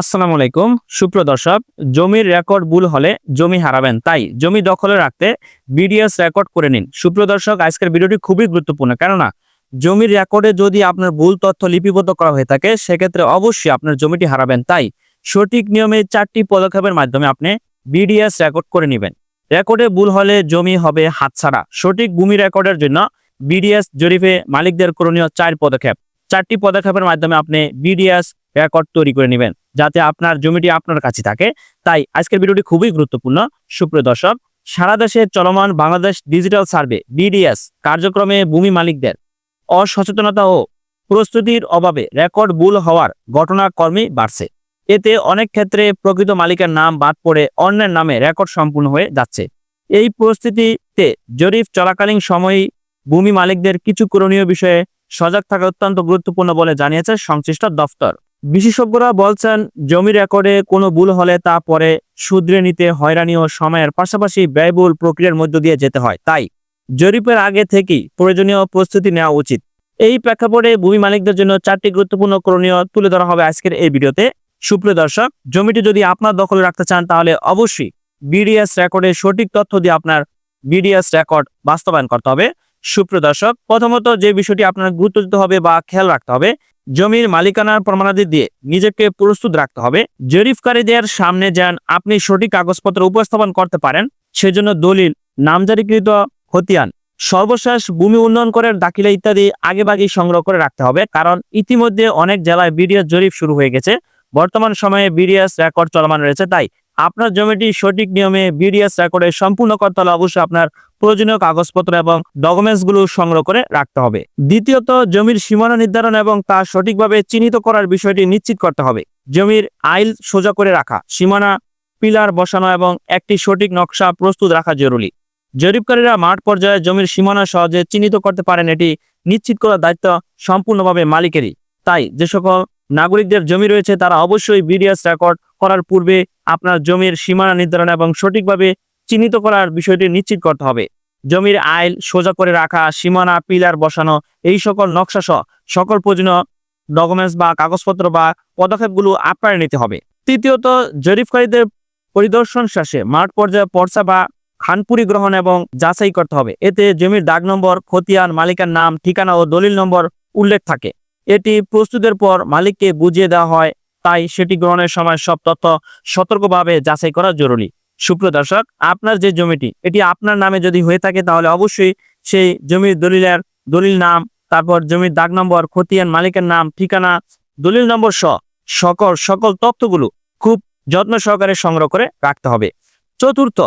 আসসালামু আলাইকুম। সুপ্রদর্শক জমির রেকর্ড ভুল হলে জমি হারাবেন, তাই জমি দখলে রাখতে বিডিএস রেকর্ড করে নিন। সুপ্রদর্শক আজকের ভিডিওটি খুবই গুরুত্বপূর্ণ, কেননা জমির রেকর্ডে যদি আপনার ভুল তথ্য লিপিবদ্ধ করা হয়ে থাকে, সেক্ষেত্রে অবশ্যই আপনার জমিটি হারাবেন। তাই সঠিক নিয়মে চারটি পদক্ষেপের মাধ্যমে আপনি বিডিএস রেকর্ড করে নেবেন। রেকর্ডে ভুল হলে জমি হবে হাতছাড়া। সঠিক ভূমি রেকর্ডের জন্য বিডিএস জরিপে মালিকদের করণীয় চার পদক্ষেপ। চারটি পদক্ষেপের মাধ্যমে আপনি বিডিএস রেকর্ড তৈরি করে নেবেন, যাতে আপনার জমিটি আপনার কাছে থাকে। তাই আজকের ভিডিওটি খুবই গুরুত্বপূর্ণ। সুপ্রিয় দর্শক, সারা দেশে চলমান বাংলাদেশ ডিজিটাল সার্ভে বিডিএস কার্যক্রমে ভূমি মালিকদের অসচেতনতা ও প্রস্তুতির অভাবে রেকর্ড ভুল হওয়ার ঘটনা কর্মী বাড়ছে। এতে অনেক ক্ষেত্রে প্রকৃত মালিকের নাম বাদ পড়ে অন্যের নামে রেকর্ড সম্পূর্ণ হয়ে যাচ্ছে। এই পরিস্থিতিতে জরিপ চলাকালীন সময়ই ভূমি মালিকদের কিছু করণীয় বিষয়ে সজাগ থাকা অত্যন্ত গুরুত্বপূর্ণ বলে জানিয়েছে সংশ্লিষ্ট দফতর। বিশেষজ্ঞরা বলছেন, জমি রেকর্ডে কোনো ভুল হলে তা পরে শুধরে নিতে হয়রানি ও সময়ের পাশাপাশি ব্যয়বহুল প্রক্রিয়ার মধ্য দিয়ে যেতে হয়। তাই জরিপের আগে থেকেই প্রয়োজনীয় প্রস্তুতি নেওয়া উচিত। এই প্রেক্ষাপটে ভূমি মালিকদের জন্য চারটি গুরুত্বপূর্ণ করণীয় তুলে ধরা হবে আজকের এই ভিডিওতে। সুপ্রিয় দর্শক, জমিটি যদি আপনার দখলে রাখতে চান, তাহলে অবশ্যই বিডিএস রেকর্ডে সঠিক তথ্য দিয়ে আপনার বিডিএস রেকর্ড বাস্তবায়ন করতে হবে। সুপ্রিয় দর্শক, প্রথমত যে বিষয়টি আপনার গুরুত্ব দিতে হবে বা খেয়াল রাখতে হবে, জমির মালিকানার প্রমাণাদি দিয়ে নিজেকে প্রস্তুত রাখতে হবে। জরিপকারীদের সামনে যেন আপনি সঠিক কাগজপত্র উপস্থাপন করতে পারেন, সেজন্য দলিল, নামজারিকৃত হতিয়ান সর্বশেষ ভূমি উন্নয়ন করের দাখিলা ইত্যাদি আগেভাগেই সংগ্রহ করে রাখতে হবে, কারণ ইতিমধ্যে অনেক জেলায় বিডিএস জরিপ শুরু হয়ে গেছে। বর্তমান সময়ে বিডিএস রেকর্ড চলমান রয়েছে, তাই আপনার জমিটি সঠিক নিয়মে বিডিএস রেকর্ডে সম্পূর্ণ করতে হলে অবশ্যই আপনার প্রয়োজনীয় কাগজপত্র এবং ডকুমেন্টসগুলো সংগ্রহ করে রাখতে হবে। দ্বিতীয়ত, জমির সীমানা নির্ধারণ এবং তা সঠিকভাবে চিহ্নিত করার বিষয়টি নিশ্চিত করতে হবে। জমির আইল সোজা করে রাখা, সীমানা, পিলার বসানো এবং একটি সঠিক নকশা প্রস্তুত রাখা জরুরি। জরিপকারীরা মাঠ পর্যায়ে জমির সীমানা সহজে চিহ্নিত করতে পারেন, এটি নিশ্চিত করার দায়িত্ব সম্পূর্ণভাবে মালিকেরই। তাই, যে সকল নাগরিকদের জমি রয়েছে, তারা অবশ্যই বিডিএস রেকর্ড করার পূর্বে আপনার জমির সীমানা নির্ধারণ এবং সঠিকভাবে চিহ্নিত করার বিষয়টি নিশ্চিত করতে হবে। জমির আইল সোজা করে রাখা, সীমানা, পিলার বসানো, এই সকল নকশা সহ সকল প্রয়োজনীয় ডকুমেন্টস বা কাগজপত্র বা পদক্ষেপগুলো আপনারে নিতে হবে। তৃতীয়ত জরিফকারীদের পরিদর্শন শেষে মাঠ পর্যায়ে পর্চা বা খানপুরি গ্রহণ এবং যাচাই করতে হবে। এতে জমির দাগ নম্বর, খতিয়ান, মালিকের নাম, ঠিকানা ও দলিল নম্বর উল্লেখ থাকে। এটি প্রস্তুতের পর মালিককে বুঝিয়ে দেওয়া হয় তাই সেটি গ্রহণের সময় সব তথ্য সতর্কভাবে যাচাই করা জরুরি। সুপ্রিয় দর্শক, আপনার যে জমিটি, এটি আপনার নামে যদি হয়ে থাকে তাহলে অবশ্যই সেই জমির দলিলের দলিল নাম, তারপর জমির দাগ নম্বর, খতিয়ান মালিকের নাম, ঠিকানা, দলিল নম্বর সহ সকল সকল তথ্যগুলো খুব যত্ন সহকারে সংগ্রহ করে রাখতে হবে। চতুর্থ,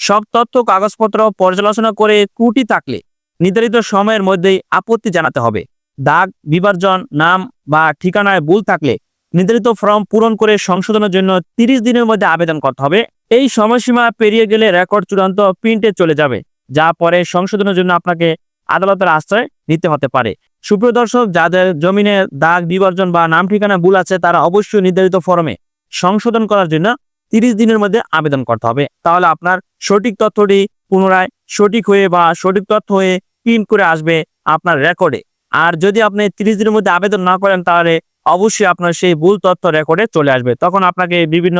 সব তথ্য, কাগজপত্র পর্যালোচনা করে ত্রুটি থাকলে নির্ধারিত সময়ের মধ্যেই আপত্তি জানাতে হবে। দাগ বিভার্জন নাম বা ঠিকানায় ভুল থাকলে নির্ধারিত ফর্ম পূরণ করে সংশোধনের জন্য তিরিশ দিনের মধ্যে আবেদন করতে হবে। এই সময়সীমা পেরিয়ে গেলে রেকর্ড চূড়ান্ত প্রিন্টে চলে যাবে, যা পরে সংশোধনের জন্য আপনাকে আদালতের আশ্রয় নিতে হতে পারে। সুপ্রিয় দর্শক, যাদের জমিনে দাগ, বিবর্জন বা নাম ঠিকানা ভুল আছে, তারা অবশ্যই নির্ধারিত ফর্মে সংশোধন করার জন্য তিরিশ দিনের মধ্যে আবেদন করতে হবে। তাহলে আপনার সঠিক তথ্যটি পুনরায় সঠিক হয়ে বা সঠিক তথ্য হয়ে প্রিন্ট করে আসবে আপনার রেকর্ডে। আর যদি আপনি তিরিশ দিনের মধ্যে আবেদন না করেন, তাহলে অবশ্যই আপনার সেই ভুল তথ্য রেকর্ডে চলে আসবে। তখন আপনাকে বিভিন্ন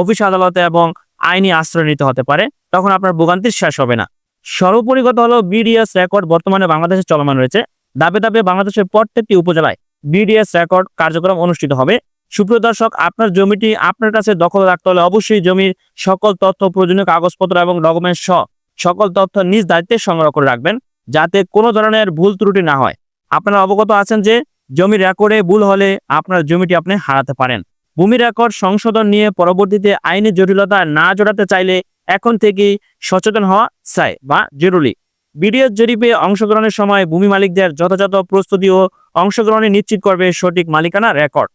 অফিস আদালতে এবং আইনি আশ্রয় নিতে হতে পারে। তখন আপনার ভোগান্তির শেষ হবে না। সর্বোপরি কথা হলো বিডিএস রেকর্ড বর্তমানে বাংলাদেশে চলমান রয়েছে। ধাপে ধাপে বাংলাদেশের প্রত্যেকটি উপজেলায় বিডিএস রেকর্ড কার্যক্রম অনুষ্ঠিত হবে। সুপ্রিয় দর্শক, আপনার জমিটি আপনার কাছে দখল রাখতে হলে অবশ্যই জমির সকল তথ্য, প্রয়োজনীয় কাগজপত্র এবং ডকুমেন্টস সহ সকল তথ্য নিজ দায়িত্বে সংগ্রহ করে রাখবেন, যাতে কোনো ধরনের ভুল ত্রুটি না হয়। আপনারা অবগত আছেন যে জমি রেকর্ডে ভুল হলে আপনার জমিটি আপনি হারাতে পারেন। ভূমি রেকর্ড সংশোধন নিয়ে পরবর্তীতে আইনি জটিলতা না জড়াতে চাইলে এখন থেকেই সচেতন হওয়া চাই বা জরুরি। বিডিএস জরিপে অংশগ্রহণের সময় ভূমি মালিকদের যথাযথ প্রস্তুতি ও অংশগ্রহণে নিশ্চিত করবে সঠিক মালিকানা রেকর্ড।